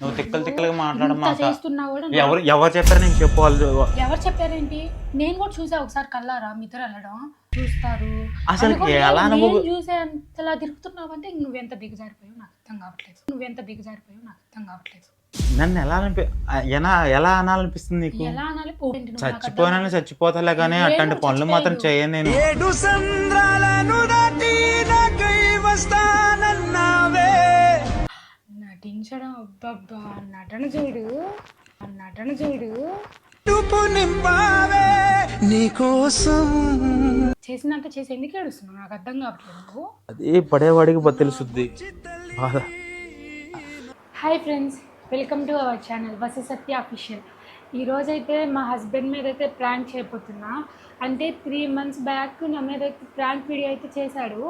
నువ్వు తిక్కలు తిక్కలుగా ఇంత మాట్లాడమాక చేస్తున్నా కూడా ఎవరు ఎవరు చెప్పారు నేను చెప్పు వాళ్ళు ఎవరు చెప్పారేంటి? నేను కూడా చూసా ఒకసారి కల్లారా మీతో వెళ్ళడం? చూస్తారు. అసలు ఎలా చూసే అంతలా తిరుగుతున్నావంటే ఇంక నువ్వెంత దిగజారిపోయావు నాకు అర్థం కావట్లేదు. నువ్వెంత దిగజారిపోయావు నాకు అర్థం కావట్లేదు. నన్ను ఎలా అనిపి ఎలా ఎలా అనాలనిపిస్తుంది నీకు? చచ్చిపోయినా చచ్చిపోతాలే కానీ అట్లాంటి పనులు మాత్రం. చేయను నేను. ఏడు సంద్రాలను దాటి నాకై వస్తానన్నావే. నటించడం అబ్బబ్బా నటన చూడు ఆ నటన చూడు. నింపావే నీకోసం చేసినంత చేసి ఎందుకు ఏడుస్తున్నావు? నాకు అర్థం కావట్లేదు అదే పడేవాడికి తెలుసుద్ది. బాధ. Hi friends welcome to our channel Vasi Satya official. ఈరోజైతే మా హస్బెండ్ మీద అయితే ప్రాంక్ చేయబోతున్నా. అంటే త్రీ మంత్స్ బ్యాక్ నా మీద అయితే ప్రాంక్ వీడియో అయితే చేశాడు.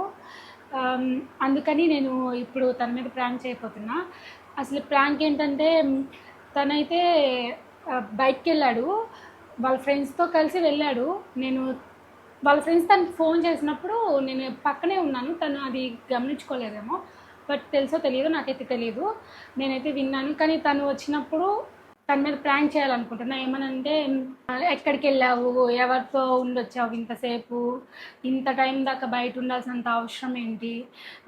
అందుకని నేను ఇప్పుడు తన మీద ప్రాంక్ చేయబోతున్నా. అసలు ప్రాంక్ ఏంటంటే తనైతే బయటికి వెళ్ళాడు వాళ్ళ ఫ్రెండ్స్తో కలిసి వెళ్ళాడు. నేను వాళ్ళ ఫ్రెండ్స్ తనకు ఫోన్ చేసినప్పుడు నేను పక్కనే ఉన్నాను. తను అది గమనించుకోలేదేమో. బట్ తెలుసో తెలియదు నాకైతే తెలియదు. నేనైతే విన్నాను. కానీ తను వచ్చినప్పుడు తన మీద ప్రాంక్ చేయాలనుకుంటున్నా. ఏమనంటే ఎక్కడికి వెళ్ళావు ఎవరితో ఉండొచ్చావు ఇంతసేపు ఇంత టైం దాకా బయట ఉండాల్సినంత అవసరం ఏంటి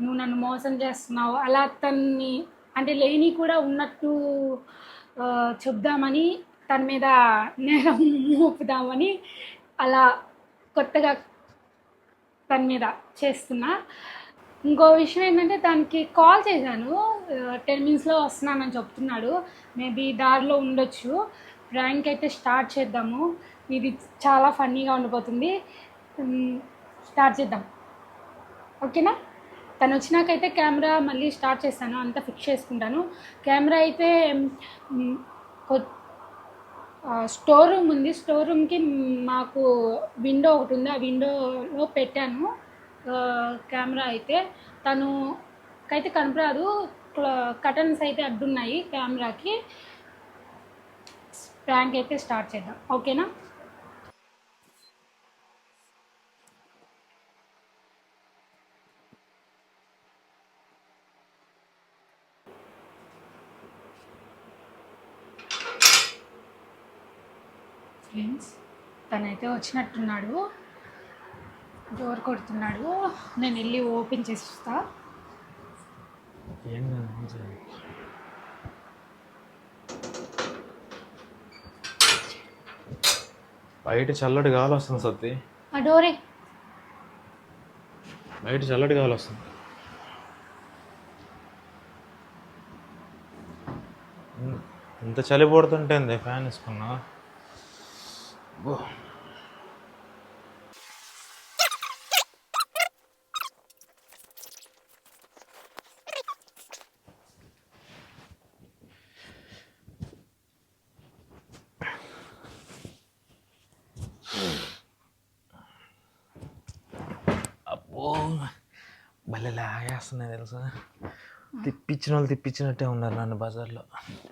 నువ్వు నన్ను మోసం చేస్తున్నావు అలా తన్ని అంటే లేని కూడా ఉన్నట్టు చెప్దామని తన మీద నేరం మోపుదామని అలా కొత్తగా తన మీద చేస్తున్నా. ఇంకో విషయం ఏంటంటే దానికి కాల్ చేశాను. టెన్ మినిట్స్లో వస్తున్నానని చెప్తున్నాడు. మేబీ దారిలో ఉండొచ్చు. ర్యాంక్ అయితే స్టార్ట్ చేద్దాము. ఇది చాలా ఫన్నీగా ఉండిపోతుంది. స్టార్ట్ చేద్దాం. ఓకేనా? తను వచ్చినాకైతే కెమెరా మళ్ళీ స్టార్ట్ చేస్తాను. అంతా ఫిక్స్ చేసుకుంటాను. కెమెరా అయితే స్టోర్ రూమ్ ఉంది. స్టోర్ రూమ్కి మాకు విండో ఒకటి ఉంది. ఆ విండోలో పెట్టాను. కెమెరా అయితే తను అయితే కనపరాదు కటన్స్ అయితే అడ్డున్నాయి కెమెరాకి. ప్రాంక్ అయితే స్టార్ట్ చేద్దాం. ఓకేనా? ఫ్రెండ్స్ తనైతే వచ్చినట్టున్నాడు. డోర్ కొడుతున్నాడు. నేను వెళ్ళి ఓపెన్ చేసి వస్తా బయట చల్లటి గాలి వస్తుంది సత్తి. ఆ డోరే. బయట చల్లటి గాలి వస్తుంది. ఇంత చలి పడుతుంటే ఫ్యాన్ వేసుకున్నా అబ్బో. అబ్బో భలే లాగేస్తున్నాయి తెలుసా? తిప్పించిన వాళ్ళు తిప్పించినట్టే ఉన్నారు నన్ను బజార్లో.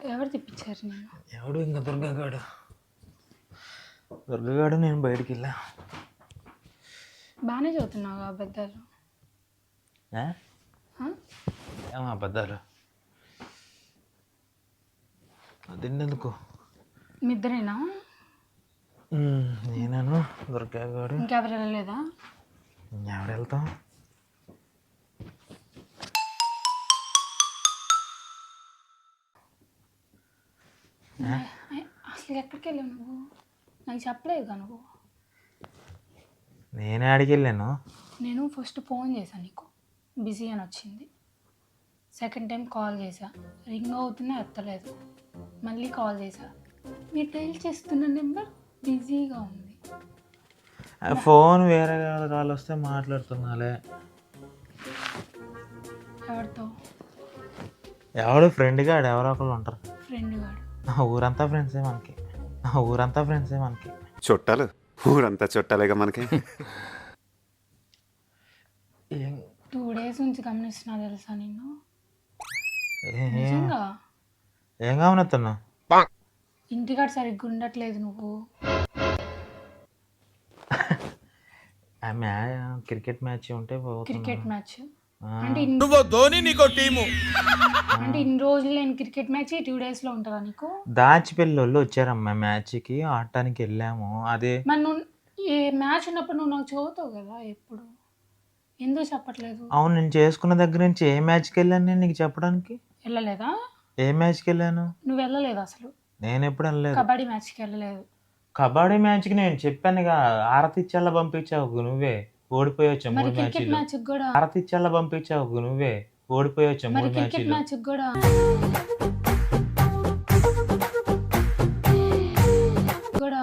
ఎవరు తెప్పించారు ఎవడు? ఇంకా దుర్గగాడు. దుర్గగాడు నేను బయటికి వెళ్ళా. బాగానే చదువుతున్నావు అబద్ధాలు. ఏ? ఆ? ఏం అబద్ధాలు? మీ ఇద్దరేనా? నేనాను? దుర్గగాడు. ఇంకెవరు వెళ్ళలేదా? ఎవడు వెళ్తాం? అసలు ఎక్కడికి వెళ్ళావు నువ్వు? నాకు చెప్పలేదుగా నువ్వు. నేనే ఆడికి వెళ్ళాను. నేను ఫస్ట్ ఫోన్ చేశాను నీకు. బిజీ అని వచ్చింది. సెకండ్ టైం కాల్ చేశా. రింగ్ అవుతున్నా ఎత్తలేదు. మళ్ళీ కాల్ చేశా. మీరు డైల్ చేస్తున్న నెంబర్ బిజీగా ఉంది. ఫోన్ వేరే కాల్ వస్తే మాట్లాడుతున్నాలే. ఎవరితో? ఎవడు? ఫ్రెండ్ గాడు? ఎవరో ఒకళ్ళు ఉంటారు. ఫ్రెండ్ గాడు. ఆ ఊరంతా ఫ్రెండ్సే మనకి. ఆ ఊరంతా ఫ్రెండ్సే మనకి. చుట్టాలు? ఊరంతా చుట్టాలేగా మనకి? ఏం? టూ డేస్ నుంచి గమనిస్తున్నా తెలుసా నిన్ను? ఏ- నిజంగా? ఏం కావనెత్తున్నా ఇంటికాడ సరిగ్గా ఉండట్లేదు నువ్వు. ఆ మ్యా క్రికెట్ మ్యాచ్ ఉంటే క్రికెట్ మ్యాచ్? అంటే ఇన్ని నువ్వు ధోని నీకో టీము. అంటే ఇన్ని రోజులు నేను క్రికెట్ మ్యాచ్ టూ డేస్లో ఉంటుందా నీకు? దాచిపల్లి వాళ్ళు వచ్చారమ్మా మ్యాచ్కి ఆడటానికి వెళ్ళాము. అదే మరి నువ్వు ఏ మ్యాచ్ ఉన్నప్పుడు నువ్వు నాకు చదువుతావు కదా ఎప్పుడు? ఎందుకు చెప్పట్లేదు? అవును నేను చేసుకున్న దగ్గర నుంచి ఏ మ్యాచ్కి వెళ్ళాను నేను నీకు చెప్పడానికి? వెళ్ళలేదా? ఏ మ్యాచ్కి వెళ్ళాను? నువ్వు వెళ్ళలేదు అసలు. నేను ఎప్పుడు వెళ్ళలేదు. కబడ్డీ మ్యాచ్కి వెళ్ళలేదు. కబడ్డీ మ్యాచ్కి నేను చెప్పానుగా ఆరతి ఇచ్చేలా పంపించావు నువ్వే. ఓడిపోయి వచ్చా మూడు మ్యాచ్లు? ఇచ్చేలా పంపించావు నువ్వే. ఓడిపోయి వచ్చా మూడు మ్యాచ్లు? కూడా. కూడా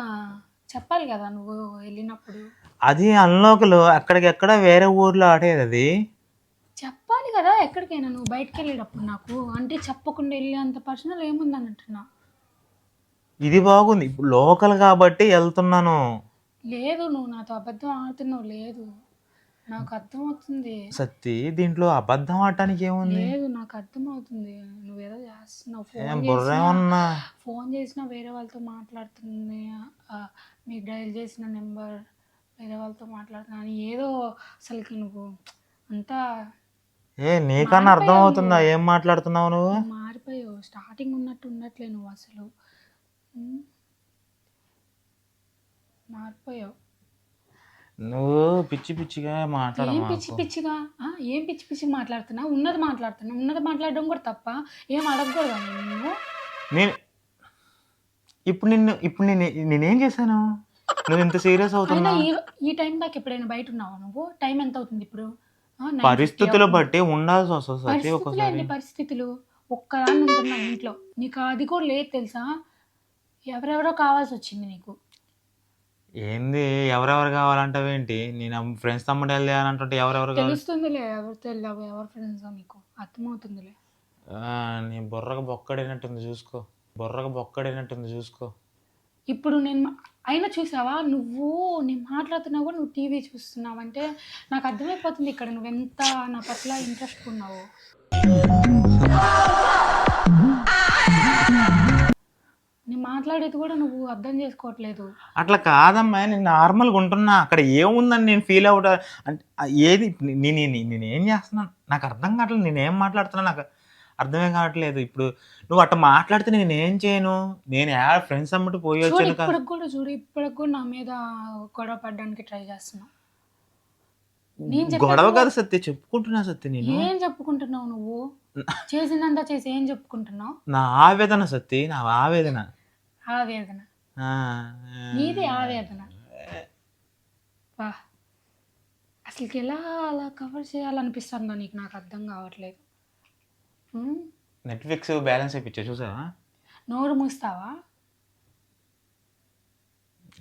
చెప్పాలి కదా నువ్వు వెళ్ళినప్పుడు. అది అన్లోకలు అక్కడికెక్కడ వేరే ఊర్లో ఆడేది అది? చెప్పాలి కదా ఎక్కడికైనా నువ్వు బయటకు వెళ్ళేటప్పుడు నాకు. అంటే చెప్పకుండా వెళ్ళే అంత పర్సనల్ ఏముందని అంటున్నా. ఇది బాగుంది. ఇప్పుడు లోకల్ కాబట్టి వెళ్తున్నాను. లేదు నువ్వు నాతో అబద్ధం ఆడుతున్నావు లేదు. నాకు అర్థమవుతుంది. సత్తి దీంట్లో అబద్ధం ఆడటానికి ఏముంది? లేదు నాకు అర్థమవుతుంది. నువ్వేదో చేస్తున్నావు ఏం ఫోన్ బుర్ర చేసినా ఏమన్నా ఫోన్ చేసినా వేరే వాళ్ళతో మాట్లాడుతుంది ఆ, మీకు డయల్ చేసిన నెంబర్ వేరే వాళ్ళతో మాట్లాడుతున్నా అని ఏదో అసలుకి నువ్వు అంతా ఏ నీకన్నా అర్థం అవుతుందా ఏం మాట్లాడుతున్నావు నువ్వు? మారిపోయావు. స్టార్టింగ్ ఉన్నట్టు ఉండట్లే నువ్వు అసలు. ఉమ్. మారిపోయావు. నువ్వు పిచ్చి పిచ్చిగా ఏం మాట్లాడ పిచ్చి పిచ్చిగా? ఆ, ఏం పిచ్చి పిచ్చిగా మాట్లాడుతున్నా ఉన్నది మాట్లాడుతున్నా ఉన్నది మాట్లాడడం కూడా తప్ప ఏం అడగకూడదా నువ్వు నేను ఇప్పుడు నిన్ను ఇప్పుడు నేను నేనేం చేశాను? నువ్వు ఇంత సీరియస్ అయినా అవుతున్నావు? ఈ ఈ టైం దాకా ఎప్పుడైనా బయట ఉన్నావా నువ్వు? టైం ఎంత అవుతుంది ఇప్పుడు? ఆ, 9:50 పరిస్థితులు అవుతుంది. బట్టి ఉండాల్సి వస్తుంది పరిస్థితులు ఒక్కోసారి. పరిస్థితులు? ఒక్కదాన్ని ఉంటున్నా ఇంట్లో. నీకు అది కూడా లేదు తెలుసా? ఎవరెవరో కావాల్సి వచ్చింది నీకు. ఏంది ఎవరెవరు కావాలంటావేంటి నేను ఫ్రెండ్స్ తమ్ముడు వెళ్ళి అని అంటుంటే ఎవరెవరు కావాలి? తెలుస్తుందిలే ఎవరు తెలియవు ఎవరు ఫ్రెండ్స్ నీకు? అర్థమవుతుందిలే. ఆ, నీ బుర్రకు బొక్కడైనట్టుంది చూసుకో. బుర్రకు బొక్కడైనట్టుంది చూసుకో. ఇప్పుడు నేను మా- అయినా చూసావా? నువ్వు నేను మాట్లాడుతున్నా కూడా నువ్వు టీవీ చూస్తున్నావు. అంటే నాకు అర్థమైపోతుంది ఇక్కడ నువ్వు ఎంత నా పట్ల ఇంట్రెస్ట్ ఉన్నావు. నేను మాట్లాడేది కూడా నువ్వు అర్థం చేసుకోవట్లేదు. అట్లా కాదమ్మా నేను నార్మల్గా ఉంటున్నా. అక్కడ ఏముందని నేను ఫీల్ అంటే ఆ ఏది నేను నేను- ఏం చేస్తున్నాను? నాకు అర్థం కావట్లేదు నేను ఏం మాట్లాడుతున్నా? నాకు అర్థమే కావట్లేదు. ఇప్పుడు నువ్వు అట్లా మాట్లాడితే నేను ఏం చేయను? నేను యా ఫ్రెండ్స్ అమ్మటి పోయి చూడు వచ్చాను కదా ఇప్పటికి కూడా చూడు ఇప్పటికి కూడా నా మీద గొడవ పడడానికి ట్రై చేస్తున్నా నేను చెప్పేది గొడవ కదా సత్య చెప్పుకుంటున్నా సత్య నేను. ఏం చెప్పుకుంటున్నావు నువ్వు? చేసిందంతా చేసి ఏం చెప్పుకుంటున్నావు? నా ఆవేదన సత్తి నా ఆవేదన. ఆవేదన. నీది ఆవేదన. వా. అసలుకి ఎలా అలా కవర్ చేయాలనిపిస్తుందో నీకు నాకు అర్థం కావట్లేదు? నెట్ఫ్లిక్స్ బ్యాలెన్స్ అయిపోయా చూసావా? నోరు మూస్తావా?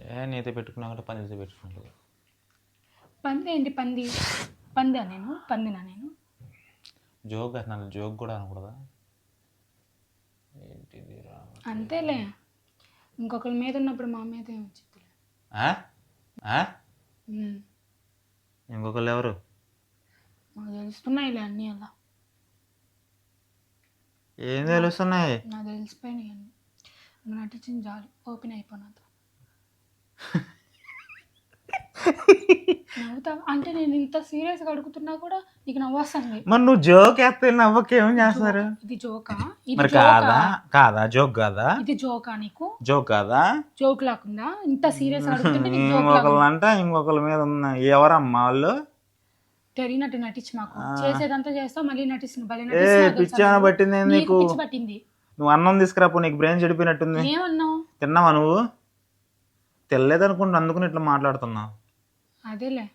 ఏ నీతో పెట్టుకున్నా కూడా పని పెట్టుకున్నాడు పంది ఏంటి పంది? పందా నేను? పందినా నేను? జోక్ అసలు జోక్ కూడా అనకూడదా? ఏంటిది అంతేలే. ఇంకొకరి మీద ఉన్నప్పుడు మా మీద ఏం వచ్చిందిలే ఆ? ఆ? ఉమ్. ఇంకొకళ్ళు ఎవరు? నాకు తెలుస్తున్నాయిలే అన్నీ అలా. ఏం తెలుస్తున్నాయి? నాకు తెలిసిపోయినాయి అన్నీ. నటించింది చాలు. ఓపెన్ అయిపోయినంత నవ్వుతా. అంటే నేను ఇంత సీరియస్గా అడుగుతున్నా కూడా నీకు నవ్వొస్తుంది. మరి నువ్వు జోక్ వేస్తే నవ్వకి ఏం చేస్తారు? ఇది జోకా? ఇది మరి జోకా? కాదా? కాదా? జోక్ కాదా? ఇది జోకా నీకు? జోక్ కాదా? జోక్ లాకుందా ఇంత సీరియస్ అడుగుతుంటే నీకు జోక్ ఇంకొకళ్ళు అంటే ఇంకొకళ్ళ మీద ఉన్న ఎవరమ్మా వాళ్ళు? తెలియనట్టు నటించు మాకు. చేసేదంతా చేస్తావు మళ్ళీ నటిస్తున్నావు. భలే ఏ నటిస్తున్నావు పిచ్చి తెలుసా? పట్టింది నీకు నీకు? పిచ్చి పట్టింది. నువ్వు అన్నం తీసుకురాపో నీకు బ్రెయిన్ చెడిపోయినట్టుంది. ఏమన్నావు? తిన్నావా నువ్వు? తెల్లేదనుకుంటా అందుకుని ఇట్లా మాట్లాడుతున్నా అదేలే.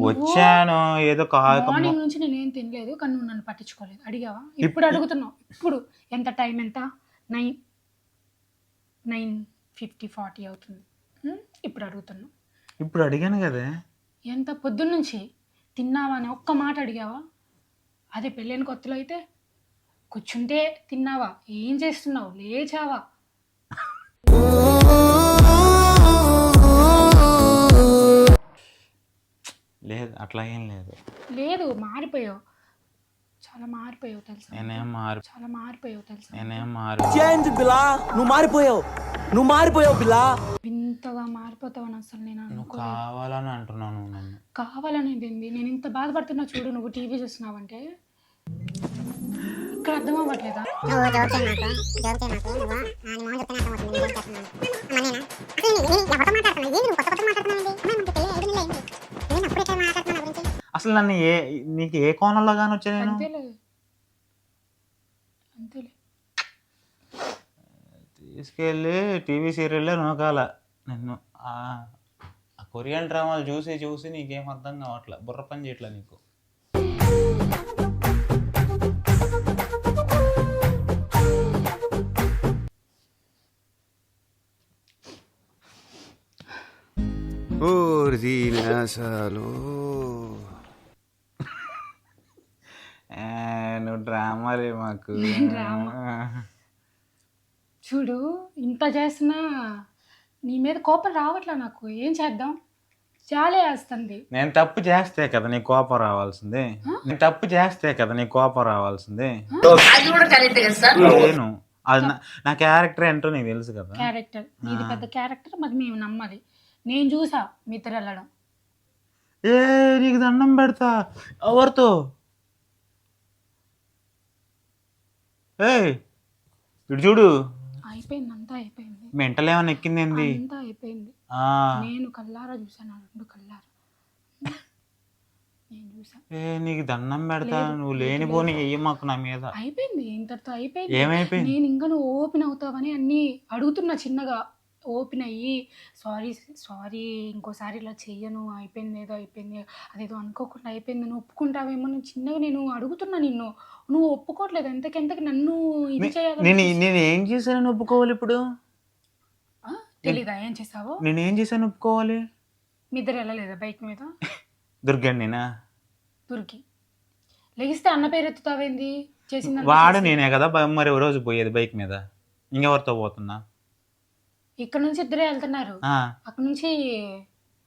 వచ్చాను ఏదో మార్నింగ్ నుంచి నేను ఏం తినలేదు కానీ నువ్వు నన్ను పట్టించుకోలేదు. అడిగావా? ఇప్పుడు అడుగుతున్నావు. ఇప్పుడు ఎంత టైం ఎంత? నైన్ నైన్ ఫిఫ్టీ ఫార్టీ అవుతుంది. ఇప్పుడు అడుగుతున్నావు. ఇప్పుడు అడిగాను కదే. ఎంత? పొద్దున్న నుంచి తిన్నావా అని ఒక్క మాట అడిగావా? అదే పెళ్ళైన కొత్తలో అయితే కూర్చుంటే తిన్నావా? ఏం చేస్తున్నావు? లేచావా? లేదు అట్లా ఏం లేదు. లేదు మారిపోయావు. చాలా మారిపోయావు తెలుసా? నేనేం మారు చాలా మారిపోయావు తెలుసా? నేనేం మారు చేంజ్ బిలా నువ్వు మారిపోయావు. నువ్వు మారిపోయావు బిలా. వింతగా మారిపోతావు పోతావని అసలు నేను నువ్వు. కావాలని అంటున్నావు నువ్వు నన్ను. కావాలనేది ఏంది? నేను ఇంత బాధపడుతున్నా చూడు నువ్వు టీవీ చూస్తున్నావంటే. ఇక్కడ అర్థం అవ్వట్లేదా? నువ్వు నాకు నాకు నువ్వు? అసలు నన్ను ఏ నీకు ఏ కోణంలో కానీ వచ్చా నేను? అంతేలే. అంతేలే. తీసుకెళ్ళి టీవీ సీరియల్లో నూకాల నిన్ను. ఆ ఆ కొరియన్ డ్రామాలు చూసి చూసి నీకేం అర్థం కావట్లే. బుర్ర పని చేయట్లే నీకు. ఓరి అసలు ఏ, నువ్వు డ్రామాలే మాకు. చూడు ఇంత చేసినా నీ మీద కోపం రావట్లా నాకు. ఏం చేద్దాం? చాలే వేస్తుంది. నేను తప్పు చేస్తే కదా నీ కోపం రావాల్సింది. నేను తప్పు చేస్తే కదా నీ కోపం రావాల్సింది. నేను అది నా- నా క్యారెక్టర్ ఏంటో నీకు తెలుసు కదా. క్యారెక్టర్ నీది పెద్ద క్యారెక్టర్ మరి మేము నమ్మాలి నేను చూసా మీ ఇద్దరు వెళ్ళడం ఏ నీకు దండం పెడతా. ఎవరితో? ఏ ఇటు చూడు. అయిపోయింది అంతా అయిపోయింది. మెంటల్ ఏమైనా ఎక్కింది ఏంది? అంతా అయిపోయింది. నేను కల్లారా చూసాను రెండు కల్లారా నేను చూసా ఏ నీకు దండం పెడతా నువ్వు లేనిపోని వెయ్యి మాకు నా మీద? అయిపోయింది ఇంతటితో అయిపోయింది. ఏమైపోయింది? నేను ఇంకా నువ్వు ఓపెన్ అవుతావని అన్ని అడుగుతున్నా చిన్నగా. ఓపెన్ అయ్యి సారీ సారీ ఇంకోసారి ఇలా చెయ్యను అయిపోయింది ఏదో అయిపోయింది అదేదో అనుకోకుండా అయిపోయింది నువ్వు ఒప్పుకుంటావేమో అని చిన్నగా నేను అడుగుతున్నా నిన్ను. నువ్వు ఒప్పుకోవట్లేదు ఎంతకెంతకి నన్ను ఇది చేయాలి నేను నేను ఏం చేశానని ఒప్పుకోవాలి ఇప్పుడు? తెలీదా? ఏం చేసావో నేను ఏం చేశాను ఒప్పుకోవాలి? మీ ఇద్దరు వెళ్ళలేదా బైక్ మీద? దుర్గండి నేనా? తుర్కి లెగిస్తే అన్న పేరు ఎత్తుతావేంది? చేసింది వాడు నేనే కదా మరి ఓ రోజు పోయేది బైక్ మీద. ఇంకెవరితో పోతున్నా? ఇక్కడ నుంచి ఇద్దరే వెళ్తున్నారు. అక్కడ నుంచి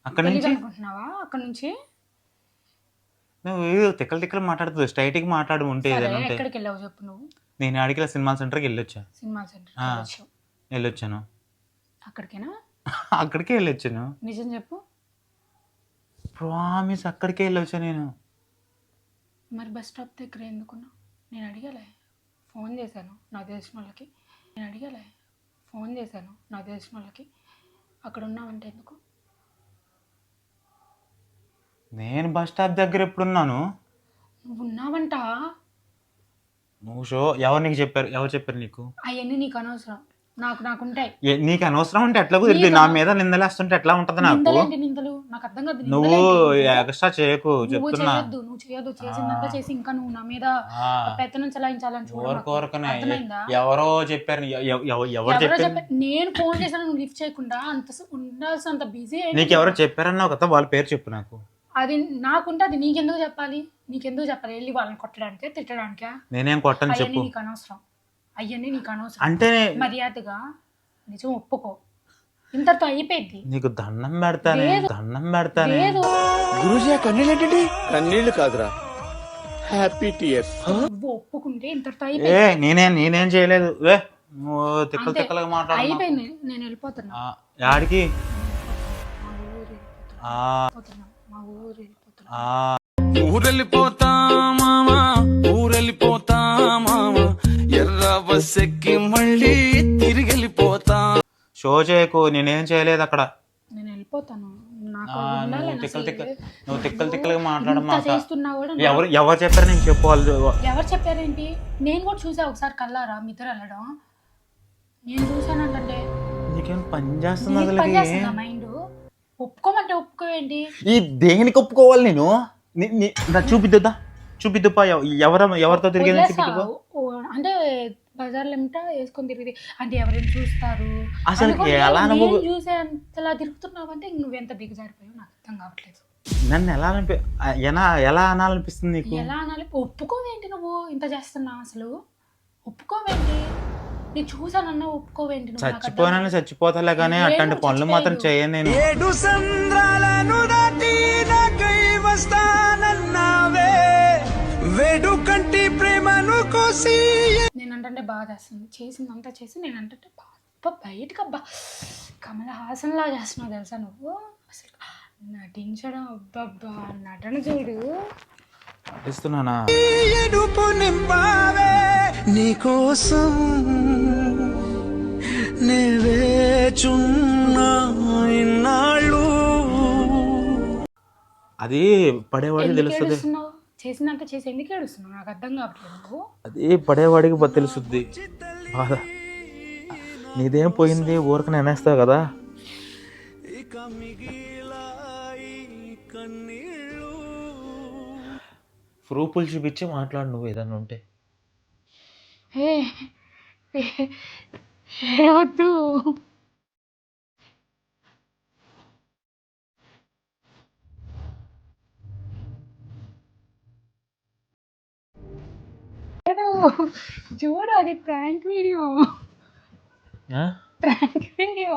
అక్కడి నుంచి? అనుకుంటున్నావా? అక్కడ నుంచి? నువ్వు ఏదో తిక్కలు తిక్కలు మాట్లాడుతుంది స్ట్రైట్గా మాట్లాడు ఉంటే ఎక్కడికి వెళ్ళావు చెప్పు నువ్వు? నేను ఆడికి సినిమా సెంటర్కి వెళ్ళొచ్చా? సినిమా సెంటర్ వెళ్ళొచ్చాను. అక్కడికేనా? అక్కడికే వెళ్ళొచ్చాను. నిజం చెప్పు. ప్రామిస్ అక్కడికే వెళ్ళొచ్చా నేను? మరి బస్ స్టాప్ దగ్గర ఎందుకున్నా నేను అడిగలే. ఫోన్ చేశాను. నాకు తెలిసిన వాళ్ళకి. నేను అడిగలే. ఫోన్ చేశాను నాకు తెలిసిన వాళ్ళకి. అక్కడ ఉన్నావంటే ఎందుకు? నేను బస్ స్టాప్ దగ్గర ఎప్పుడున్నాను? నువ్వు ఉన్నావంట నువ్వు షో ఎవరు నీకు చెప్పారు? ఎవరు చెప్పారు నీకు? అవన్నీ నీకు అనవసరం. నాకు నాకుంటాయి. ఏ- నీకు అనవసరం అంటే ఎట్లా కుదిరింది నా మీద నిందలేస్తుంటే ఎట్లా ఉంటది నాకు? నిందలేంటి నిందలు? నాకు అర్థం కాదు నువ్వు నిందలేంటి? ఎక్స్ట్రా చేయకు నువ్వు చెప్తున్నా. చేయొద్దు నువ్వు చేయొద్దు. చేసిందంతా చేసి ఇంకా నువ్వు నా మీద ఆ, పెత్తనం చలాయించాలని చూడు నాకు. అర్థమైందా? ఎవరో చెప్పారు ఎవ- ఎవ- ఎవ- ఎవరు ఎవరో చెప్పారు? చెప్పారు. నేను ఫోన్ చేశాను నువ్వు లిఫ్ట్ చేయకుండా అంత స- ఉండాల్సినంత బిజీ నీకు ఎవరో చెప్పారన్నావు కదా వాళ్ళ పేరు చెప్పు నాకు. అది నాకుంటే అది నీకెందుకు చెప్పాలి? నీకెందుకు చెప్పాలి? వెళ్ళి వాళ్ళని కొట్టడానికే తిట్టడానికే? నేనేం కొట్టని అవన్నీ చెప్పు. నీకు అనవసరం. అవన్నీ నీకు అనవసరం. అంటే మర్యాదగా నిజం ఒప్పుకో. ఇంతటితో అయిపోయింది. నీకు దండం పెడతానే. దండం పెడతానే. లేదు. గురూజీ ఆ కన్నీళ్ళు ఏంటండి కన్నీళ్ళు కాదురా. హ్యాపీ టీయర్స్ నువ్వు ఒప్పుకుంటే ఇంతటితో ఏ అయిపోయింది. నేనేం నేనేం చేయలేదు. ఏ నువ్వు తిక్కలు అంతే. తిక్కలుగా మాట్లాడు అయిపోయింది. నేను వెళ్ళిపోతున్నా. యాడికి? మా ఊరు ఆ, వెళ్ళిపోతున్నా. మా ఊరు వెళ్ళిపోతున్నా. ఆ, ఊరెళ్ళిపోతా. ఎర్ర బస్ ఎక్కి మళ్ళీ తిరిగి వెళ్ళిపోతా షో చేయకు నేనేం చేయలేదు అక్కడ. నేను వెళ్ళిపోతాను. నాకు ఉండాలి నువ్వు నా తిక్కలు తిక్కలు సైడ్. నువ్వు తిక్కలు తిక్కలుగా ఇంత మాట్లాడమాక చేస్తున్నా కూడా నా- ఎవరు ఎవరు చెప్పారు నేను చెప్పుకోవాలి ఎవరు చెప్పారేంటి? నేను కూడా చూసా ఒకసారి కల్లారా మీతో వెళ్ళడం. నేను చూసానంటే నీకేం పని చేస్తుంది నీకు పని చేస్తుందా మైండ్? ఒప్పుకోమంటే ఒప్పుకోవేంటి? ఈ దేనికి ఒప్పుకోవాలి నేను? నీ- నీ- నా చూపిద్దా చూపిద్దుపా ఎవరు ఎవరితో తిరిగేది వదిలేస్తా. చూపిద్దుపా? ఓ- అంటే బజార్లో ఏమిటా వేసుకొని తిరిగి అంటే ఎవరైనా చూస్తారు? అసలు ఎలా చూసే అంతలా తిరుగుతున్నావంటే నువ్వెంత దిగజారిపోయావు నాకు అర్థం కావట్లేదు. నన్ను ఎలా అనిపి ఎలా ఎలా అనాలనిపిస్తుంది నీకు? ఎలా అనాలి? ఒప్పుకోవేంటి నువ్వు ఇంత చేస్తున్నావు అసలు? ఒప్పుకోవేంటి? నేను చూసానన్నా ఒప్పుకోవేంటి చచ్చిపోయినా చచ్చిపోతాలే కానీ అట్లాంటి పనులు మాత్రం. చేయను నేను. ఏడు సంద్రాలను దాటి నాకై వస్తానన్నావే. వేడు కంటి ప్రేమను కోసి నేను అంటే బాధ వేస్తుంది. చేసిందంతా చేసి నేను అంటే అబ్బా బయటకు అబ్బా కమల హాసన్లా చేస్తున్నావు తెలుసా నువ్వు? అసలు నటించడం అబ్బబ్బా నటన చూడు. నింపావే నీకోసం నే వేచున్నా ఇన్నాళ్ళు. అది పడేవాడికి ఎందుకు తెలుస్తుంది. చేసినంత చేసి ఎందుకు ఏడుస్తున్నావు? నాకు అర్థం కావట్లేదు నువ్వు. అది పడేవాడికి బ- తెలుసుద్ది బాధ. నీదేం పోయింది? ఊరికి నేనేస్తావు కదా. ప్రూఫ్లు చూపించి మాట్లాడు నువ్వు ఏదన్నా ఉంటే. ఏ ఏ- ఏ వద్దు ఏదో చూడు అది ప్రాంక్ వీడియో? ప్రాంక్ వీడియో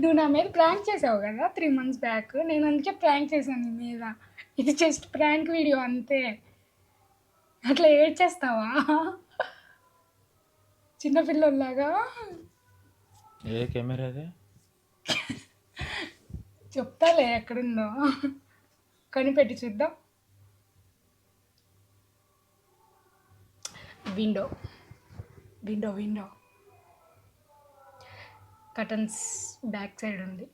నువ్వు నా మీద ప్రాంక్ చేసావు కదా త్రీ మంత్స్ బ్యాక్ నేను అందుకే ప్రాంక్ చేశాను నీ మీద. ఇది జస్ట్ ప్రాంక్ వీడియో అంతే. అట్లా ఏడ్చేస్తావా? చిన్నపిల్లల్లాగా ఏ కెమెరా అది చెప్తాలే ఎక్కడుందో. కనిపెట్టి చూద్దాం. Window. Window window. Curtains back side ఉంది.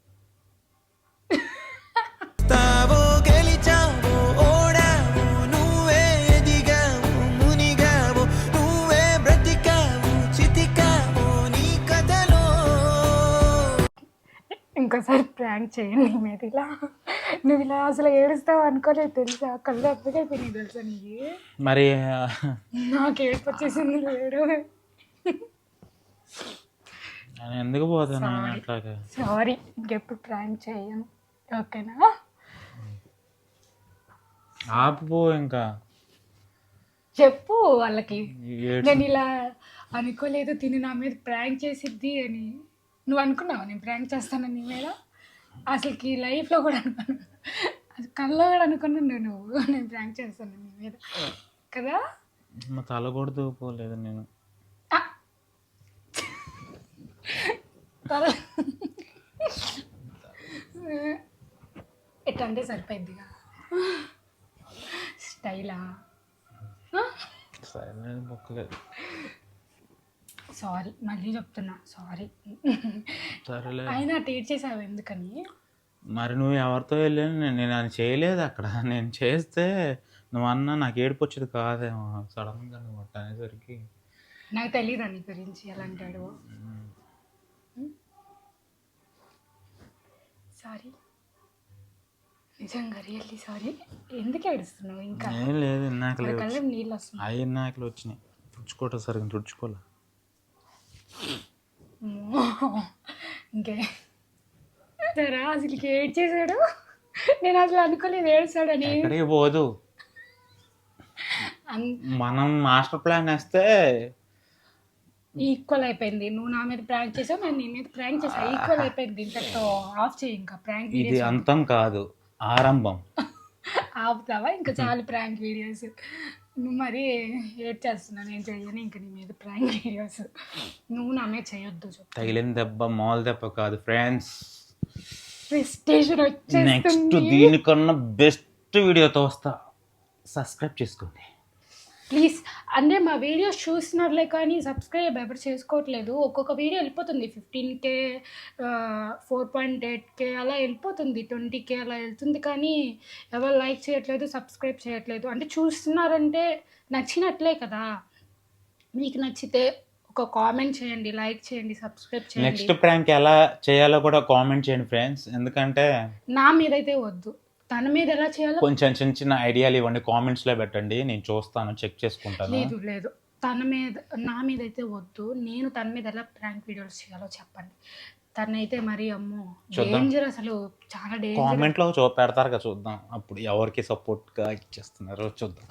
ఇంకోసారి ప్రాంక్ చేయండి మీద ఇలా నువ్వు ఇలా అసలు ఏడుస్తావు అనుకోలేదు తెలుసా? కళ్ళు అప్పగైపోయినాయి తెలుసా నీకు మరి నాకు ఏడుపు వచ్చేసింది లేడు నేను ఎందుకు పోతాను అట్లాగా? సారీ ఇంకెప్పుడు ప్రాంక్ చేయను ఓకేనా? ఆపుపో ఇంకా. చెప్పు వాళ్ళకి. నేను ఇలా అనుకోలేదు తిని నా మీద ప్రాంక్ చేసిద్ది అని. నువ్వు అనుకున్నావు నేను ప్రాంక్ చేస్తానని నీ మీద? అసలుకి లైఫ్లో కూడా అనుకున్నాను అది కల్లో కూడా అనుకున్నాను నువ్వు నేను ప్రాంక్ చేస్తాను నీ మీద. కదా? మా తల కూడా దూపోలేదు నేను! తల. ఎట్లంటే సరిపోయిద్దిగా. స్టైలా? సరే నేను మొక్కలేదు సారీ మళ్ళీ చెప్తున్నా సారీ. సరేలే. అయినా ట్రీట్ చేసావు ఎందుకని? మరి నువ్వు ఎవరితో వెళ్ళాను? నేను నేను అది చేయలేదు అక్కడ. నేను చేస్తే నువ్వు అన్న నాకు ఏడుపు వచ్చేది కాదేమో. సడన్గా నువ్వు అనేసరికి. నాకు తెలియదు నీ గురించి? ఎలా అంటాడు? సారీ. నిజంగా రియల్లీ సారీ. ఎందుకు ఏడుస్తున్నావు ఇంకా? ఏం లేదు ఇందాక నా లేదు కళ్ళ నీళ్ళు వస్తున్నాయి. అవి ఇందాకలు వచ్చినాయి. తుడుచుకోవటం సరిగ్గా తుడుచుకోలే. ఇంకే. సరే అసలు ఏడ్ చేశాడు నేను అసలు అనుకోలేదు ఏడుస్తాడని ఎక్కడికి పోదు. మనం మాస్టర్ ప్లాన్ వేస్తే ఈక్వల్ అయిపోయింది. నువ్వు నా మీద ప్రాంక్ చేసావు నేను నీ మీద ప్రాంక్ చేసా. ఈక్వల్ అయిపోయింది ఇంతతో ఆఫ్ చేయి ఇంకా. ప్రాంక్ ఇది అంతం కాదు ఆరంభం. ఆపుతావా? ఇంకా చాలు ప్రాంక్ వీడియోస్. నువ్వు మరి ఏడ్ చేస్తున్నా నేను చెయ్యను ఇంకా నీ మీద ప్రాంక్ వీడియోస్ నువ్వు నా మీద చేయొద్దు తగిలిన దెబ్బ మాల్ దెబ్బ కాదు ఫ్రెండ్స్ నెక్స్ట్ దీనికన్నా బెస్ట్ వీడియోతో వస్తా. సబ్స్క్రైబ్ చేసుకోండి. ప్లీజ్. అంటే మా వీడియోస్ చూస్తున్నారులే కానీ సబ్స్క్రైబ్ ఎవరు చేసుకోవట్లేదు. ఒక్కొక్క వీడియో వెళ్ళిపోతుంది. Fifteen K four point eight K అలా వెళ్ళిపోతుంది. ట్వంటీ కే అలా వెళ్తుంది కానీ ఎవరు లైక్ చేయట్లేదు సబ్స్క్రైబ్ చేయట్లేదు. అంటే చూస్తున్నారంటే నచ్చినట్లే కదా. మీకు నచ్చితే ఒక కామెంట్ చేయండి లైక్ చేయండి సబ్స్క్రైబ్ చేయండి. నెక్స్ట్ ప్రాంక్ ఎలా చేయాలో కూడా కామెంట్ చేయండి ఫ్రెండ్స్. ఎందుకంటే నా మీద అయితే వద్దు. తన మీద ఎలా చేయాలో కొంచెం చిన్న చిన్న ఐడియాలు ఇవ్వండి కామెంట్స్లో పెట్టండి నేను చూస్తాను చెక్ చేసుకుంటాను. లేదు లేదు. తన మీద నా మీద అయితే వద్దు. నేను తన మీద ఎలా ప్రాంక్ వీడియోస్ చేయాలో చెప్పండి. తనైతే మరి అమ్మో. డేంజర్ అసలు చాలా డేంజర్ కామెంట్లో చూ పెడతారు కదా చూద్దాం. అప్పుడు ఎవరికి సపోర్ట్గా ఇచ్చేస్తున్నారో చూద్దాం.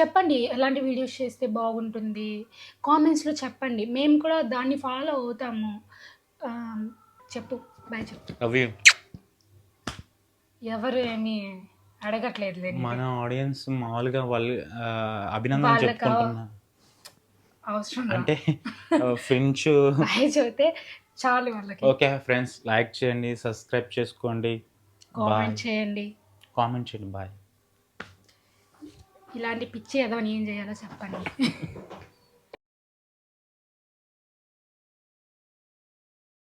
చెప్పండి ఎలాంటి వీడియోస్ చేస్తే బాగుంటుంది? కామెంట్స్లో చెప్పండి. మేము కూడా దాన్ని ఫాలో అవుతాము. చెప్పు బాయ్ చెప్పు. ఎవరు ఏమి అడగట్లేదు మన ఆడియన్స్ మామూలుగా వాళ్ళు అభినందన? చెప్పుకుంటున్నా. అవసరం అంటే ఫ్రెండ్స్ చెబితే చాలు వాళ్ళకి. ఓకే ఫ్రెండ్స్ లైక్ చేయండి సబ్స్క్రైబ్ చేసుకోండి కామెంట్ చేయండి. కామెంట్ చేయండి బాయ్. ఇలాంటి పిచ్చి ఏదో ఏం చేయాలో చెప్పండి.